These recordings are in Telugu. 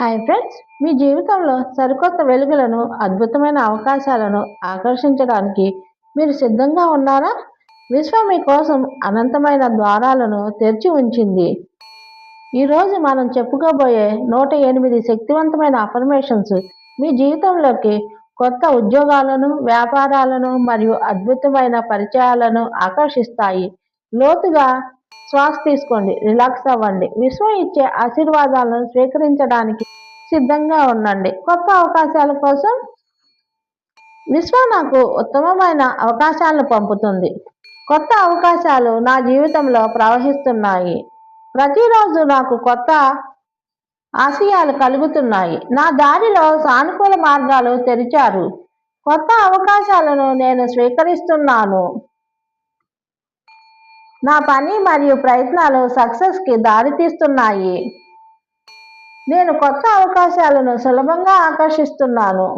హాయ్ ఫ్రెండ్స్ మీ జీవితంలో సరికొత్త వెలుగులను అద్భుతమైన అవకాశాలను ఆకర్షించడానికి మీరు సిద్ధంగా ఉన్నారా? విశ్వం మీకోసం అనంతమైన ద్వారాలను తెరిచి ఉంచింది. ఈరోజు మనం చెప్పుకోబోయే నూట ఎనిమిది శక్తివంతమైన అఫర్మేషన్స్ మీ జీవితంలోకి కొత్త ఉద్యోగాలను వ్యాపారాలను మరియు అద్భుతమైన పరిచయాలను ఆకర్షిస్తాయి. లోతుగా శ్వాస తీసుకోండి రిలాక్స్ అవ్వండి. విశ్వం ఇచ్చే ఆశీర్వాదాలను స్వీకరించడానికి సిద్ధంగా ఉండండి. కొత్త అవకాశాల కోసం విశ్వం నాకు ఉత్తమమైన అవకాశాలను పంపుతుంది. కొత్త అవకాశాలు నా జీవితంలో ప్రవహిస్తున్నాయి. ప్రతిరోజు నాకు కొత్త ఆశయాలు కలుగుతున్నాయి. నా దారిలో సానుకూల మార్గాలు తెరిచారు. కొత్త అవకాశాలను నేను స్వీకరిస్తున్నాను. నా పని మరియు ప్రయత్నాలు సక్సెస్కి దారితీస్తున్నాయి నేను కొత్త అవకాశాలను సులభంగా ఆకర్షిస్తున్నాను.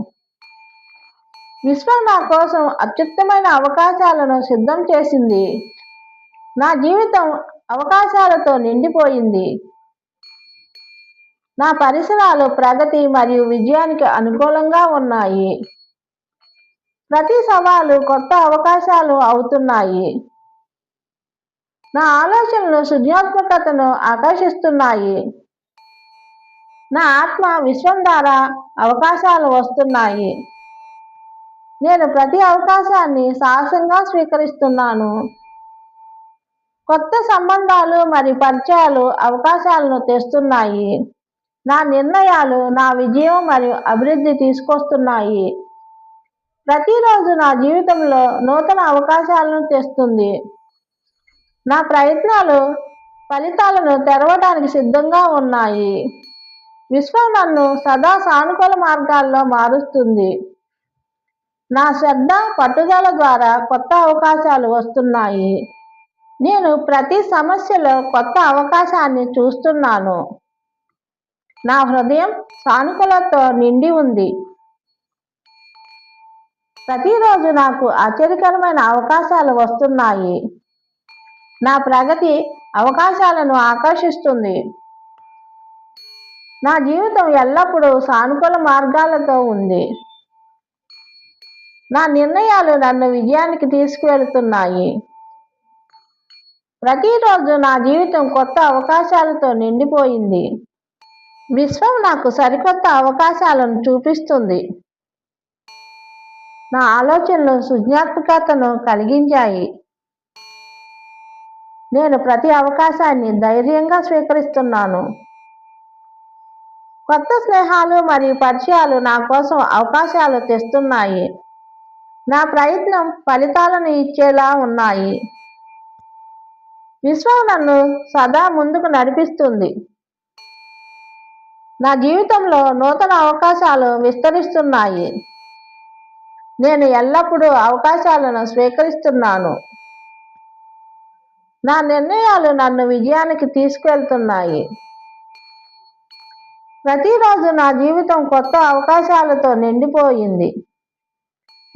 విశ్వం నా కోసం అత్యుత్తమైన అవకాశాలను సిద్ధం చేసింది. నా జీవితం అవకాశాలతో నిండిపోయింది. నా పరిసరాలు ప్రగతి మరియు విజయానికి అనుకూలంగా ఉన్నాయి. ప్రతి సవాలు కొత్త అవకాశాలు అవుతున్నాయి. నా ఆలోచనలు సృజనాత్మకతను ఆకర్షిస్తున్నాయి. నా ఆత్మ విశ్వం ద్వారా అవకాశాలు వస్తున్నాయి. నేను ప్రతి అవకాశాన్ని సాహసంగా స్వీకరిస్తున్నాను. కొత్త సంబంధాలు మరియు పరిచయాలు అవకాశాలను తెస్తున్నాయి. నా నిర్ణయాలు నా విజయం మరియు అభివృద్ధి తీసుకొస్తున్నాయి. ప్రతిరోజు నా జీవితంలో నూతన అవకాశాలను తెస్తుంది. నా ప్రయత్నాలు ఫలితాలను తెరవడానికి సిద్ధంగా ఉన్నాయి. విశ్వం నన్ను సదా సానుకూల మార్గాల్లో మారుస్తుంది. నా శ్రద్ధ పట్టుదల ద్వారా కొత్త అవకాశాలు వస్తున్నాయి. నేను ప్రతి సమస్యలో కొత్త అవకాశాన్ని చూస్తున్నాను. నా హృదయం సానుకూలతో నిండి ఉంది. ప్రతిరోజు నాకు ఆశ్చర్యకరమైన అవకాశాలు వస్తున్నాయి. నా ప్రగతి అవకాశాలను ఆకర్షిస్తుంది. నా జీవితం ఎల్లప్పుడూ సానుకూల మార్గాలతో ఉంది. నా నిర్ణయాలు నన్ను విజయానికి తీసుకువెళుతున్నాయి. ప్రతిరోజు నా జీవితం కొత్త అవకాశాలతో నిండిపోయింది. విశ్వం నాకు సరికొత్త అవకాశాలను చూపిస్తుంది. నా ఆలోచనలు సృజనాత్మకతను కలిగించాయి. నేను ప్రతి అవకాశాన్ని ధైర్యంగా స్వీకరిస్తున్నాను. కొత్త స్నేహాలు మరియు పరిచయాలు నా కోసం అవకాశాలు తెస్తున్నాయి. నా ప్రయత్నం ఫలితాలను ఇచ్చేలా ఉన్నాయి. విశ్వం నన్ను సదా ముందుకు నడిపిస్తుంది. నా జీవితంలో నూతన అవకాశాలు విస్తరిస్తున్నాయి. నేను ఎల్లప్పుడూ అవకాశాలను స్వీకరిస్తున్నాను. నా నిర్ణయాలు నన్ను విజయానికి తీసుకెళ్తున్నాయి. ప్రతిరోజు నా జీవితం కొత్త అవకాశాలతో నిండిపోయింది.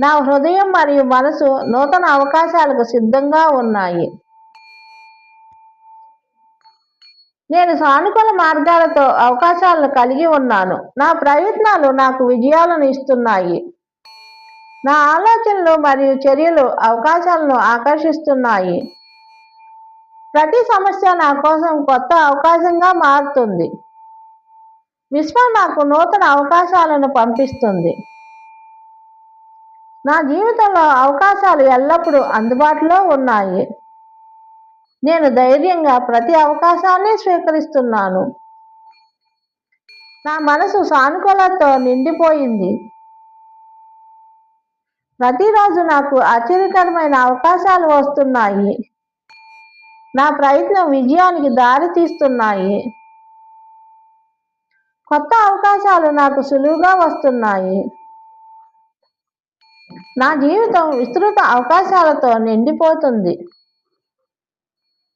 నా హృదయం మరియు మనసు నూతన అవకాశాలకు సిద్ధంగా ఉన్నాయి. నేను సానుకూల మార్గాలతో అవకాశాలను కలిగి ఉన్నాను. నా ప్రయత్నాలు నాకు విజయాలను ఇస్తున్నాయి. నా ఆలోచనలు మరియు చర్యలు అవకాశాలను ఆకర్షిస్తున్నాయి. ప్రతి సమస్య నా కోసం కొత్త అవకాశంగా మారుతుంది. విశ్వం నాకు నూతన అవకాశాలను పంపిస్తుంది. నా జీవితంలో అవకాశాలు ఎల్లప్పుడూ అందుబాటులో ఉన్నాయి. నేను ధైర్యంగా ప్రతి అవకాశాన్ని స్వీకరిస్తున్నాను. నా మనసు సానుకూలతో నిండిపోయింది. ప్రతిరోజు నాకు ఆశ్చర్యకరమైన అవకాశాలు వస్తున్నాయి. నా ప్రయత్నం విజయానికి దారి తీస్తున్నాయి. కొత్త అవకాశాలు నాకు సులువుగా వస్తున్నాయి. నా జీవితం విస్తృత అవకాశాలతో నిండిపోతుంది.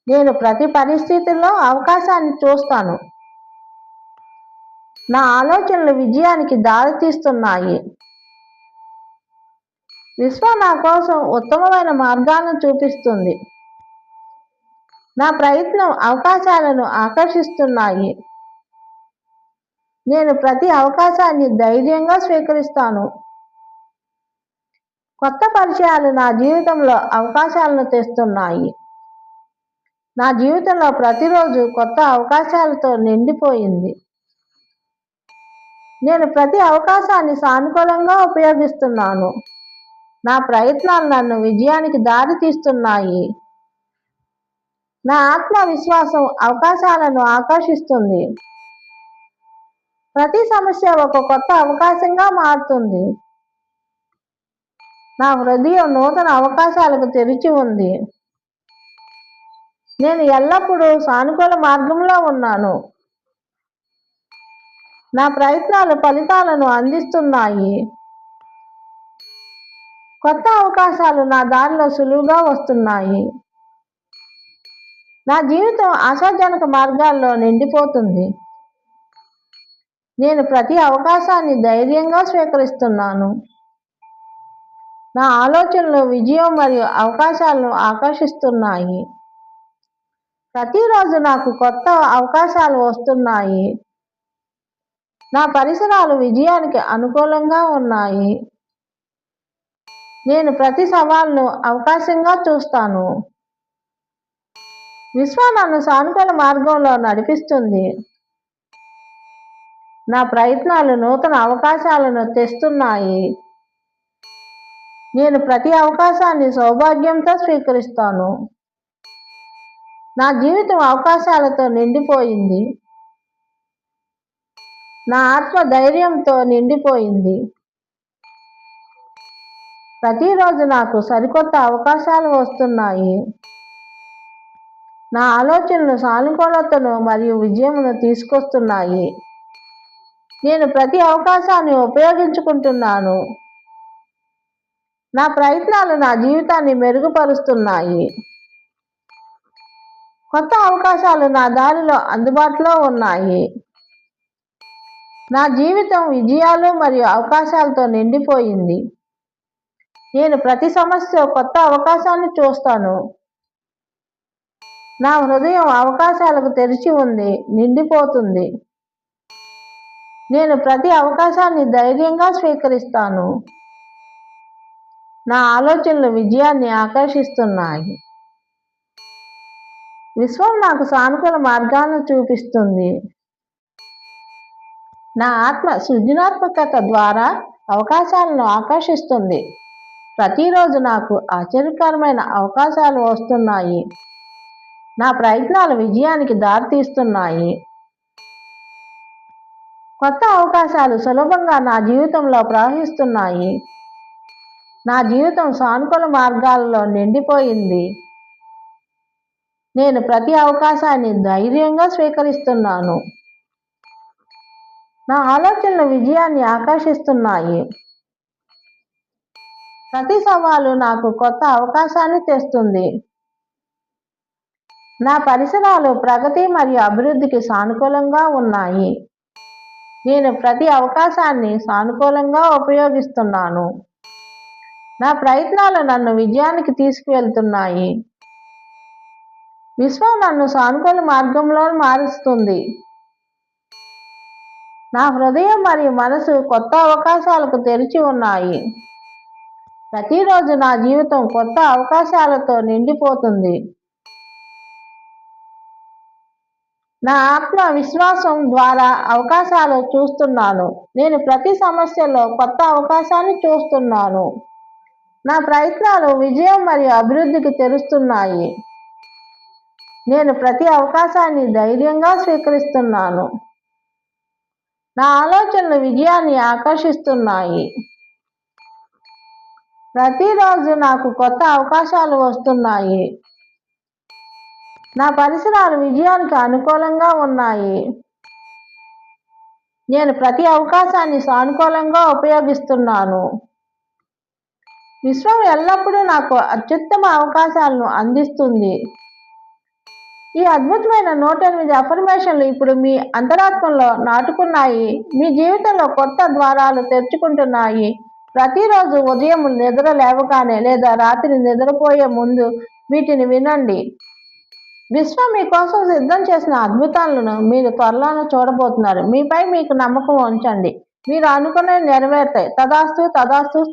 నేను ప్రతి పరిస్థితుల్లో అవకాశాన్ని చూస్తాను. నా ఆలోచనలు విజయానికి దారితీస్తున్నాయి విశ్వ నా కోసం ఉత్తమమైన మార్గాలను చూపిస్తుంది. నా ప్రయత్నం అవకాశాలను ఆకర్షిస్తున్నాయి. నేను ప్రతి అవకాశాన్ని ధైర్యంగా స్వీకరిస్తాను. కొత్త పరిచయాలు నా జీవితంలో అవకాశాలను తెస్తున్నాయి. నా జీవితంలో ప్రతిరోజు కొత్త అవకాశాలతో నిండిపోయింది. నేను ప్రతి అవకాశాన్ని సానుకూలంగా ఉపయోగిస్తున్నాను. నా ప్రయత్నాలు నన్ను విజయానికి దారి తీస్తున్నాయి నా ఆత్మవిశ్వాసం అవకాశాలను ఆకర్షిస్తుంది. ప్రతి సమస్య ఒక కొత్త అవకాశంగా మారుతుంది. నా హృదయం నూతన అవకాశాలకు తెరిచి ఉంది. నేను ఎల్లప్పుడూ సానుకూల మార్గంలో ఉన్నాను. నా ప్రయత్నాలు ఫలితాలను అందిస్తున్నాయి. కొత్త అవకాశాలు నా దారిలో సులువుగా వస్తున్నాయి. నా జీవితం ఆశాజనక మార్గాల్లో నిండిపోతుంది. నేను ప్రతి అవకాశాన్ని ధైర్యంగా స్వీకరిస్తున్నాను. నా ఆలోచనలు విజయం మరియు అవకాశాలను ఆకర్షిస్తున్నాయి. ప్రతిరోజు నాకు కొత్త అవకాశాలు వస్తున్నాయి. నా పరిసరాలు విజయానికి అనుకూలంగా ఉన్నాయి. నేను ప్రతి సవాల్ను అవకాశంగా చూస్తాను. విశ్వ నన్ను సానుకూల మార్గంలో నడిపిస్తుంది. నా ప్రయత్నాలు నూతన అవకాశాలను తెస్తున్నాయి. నేను ప్రతి అవకాశాన్ని సౌభాగ్యంతో స్వీకరిస్తాను. నా జీవితం అవకాశాలతో నిండిపోయింది. నా ఆత్మ ధైర్యంతో నిండిపోయింది. ప్రతిరోజు నాకు సరికొత్త అవకాశాలు వస్తున్నాయి. నా ఆలోచనలు సానుకూలతను మరియు విజయమును తీసుకొస్తున్నాయి. నేను ప్రతి అవకాశాన్ని ఉపయోగించుకుంటున్నాను. నా ప్రయత్నాలు నా జీవితాన్ని మెరుగుపరుస్తున్నాయి. కొత్త అవకాశాలు నా దారిలో అందుబాటులో ఉన్నాయి. నా జీవితం విజయాలు మరియు అవకాశాలతో నిండిపోయింది. నేను ప్రతి సమస్య కొత్త అవకాశాన్ని చూస్తాను. నా హృదయం అవకాశాలకు తెరిచి ఉంది నిండిపోతుంది. నేను ప్రతి అవకాశాన్ని ధైర్యంగా స్వీకరిస్తాను. నా ఆలోచనలు విజయాన్ని ఆకర్షిస్తున్నాయి. విశ్వం నాకు సానుకూల మార్గాలను చూపిస్తుంది. నా ఆత్మ సృజనాత్మకత ద్వారా అవకాశాలను ఆకర్షిస్తుంది. ప్రతిరోజు నాకు ఆశ్చర్యకరమైన అవకాశాలు వస్తున్నాయి. నా ప్రయత్నాలు విజయానికి దారితీస్తున్నాయి. కొత్త అవకాశాలు సులభంగా నా జీవితంలో ప్రవహిస్తున్నాయి. నా జీవితం సానుకూల మార్గాలలో నిండిపోయింది. నేను ప్రతి అవకాశాన్ని ధైర్యంగా స్వీకరిస్తున్నాను. నా ఆలోచనలు విజయాన్ని ఆకర్షిస్తున్నాయి. ప్రతి సవాలు నాకు కొత్త అవకాశాన్ని తెస్తుంది. నా పరిసరాలు ప్రగతి మరియు అభివృద్ధికి సానుకూలంగా ఉన్నాయి. నేను ప్రతి అవకాశాన్ని సానుకూలంగా ఉపయోగిస్తున్నాను. నా ప్రయత్నాలు నన్ను విజయానికి తీసుకువెళ్తున్నాయి. విశ్వం నన్ను సానుకూల మార్గంలో మారుస్తుంది. నా హృదయం మరియు మనసు కొత్త అవకాశాలకు తెరిచి ఉన్నాయి. ప్రతిరోజు నా జీవితం కొత్త అవకాశాలతో నిండిపోతుంది. నా ఆత్మ విశ్వాసం ద్వారా అవకాశాలు చూస్తున్నాను. నేను ప్రతి సమస్యలో కొత్త అవకాశాన్ని చూస్తున్నాను. నా ప్రయత్నాలు విజయం మరియు అభివృద్ధికి తెరుస్తున్నాయి. నేను ప్రతి అవకాశాన్ని ధైర్యంగా స్వీకరిస్తున్నాను. నా ఆలోచనలు విజయాన్ని ఆకర్షిస్తున్నాయి. ప్రతిరోజు నాకు కొత్త అవకాశాలు వస్తున్నాయి. నా పరిసరాలు విజయానికి అనుకూలంగా ఉన్నాయి. నేను ప్రతి అవకాశాన్ని సానుకూలంగా ఉపయోగిస్తున్నాను. విశ్వం ఎల్లప్పుడూ నాకు అత్యుత్తమ అవకాశాలను అందిస్తుంది. ఈ అద్భుతమైన నూట ఎనిమిది అఫర్మేషన్లు ఇప్పుడు మీ అంతరాత్మలో నాటుకున్నాయి. మీ జీవితంలో కొత్త ద్వారాలు తెరుచుకుంటున్నాయి. ప్రతిరోజు ఉదయం నిద్ర లేవగానే లేదా రాత్రి నిద్రపోయే ముందు వీటిని వినండి. విశ్వం మీకోసం సిద్ధం చేసిన అద్భుతాలను మీరు త్వరలోనే చూడబోతున్నారు. మీపై మీకు నమ్మకం ఉంచండి. మీరు అనుకునే నెరవేరుతాయి. తదాస్తు తదాస్తు.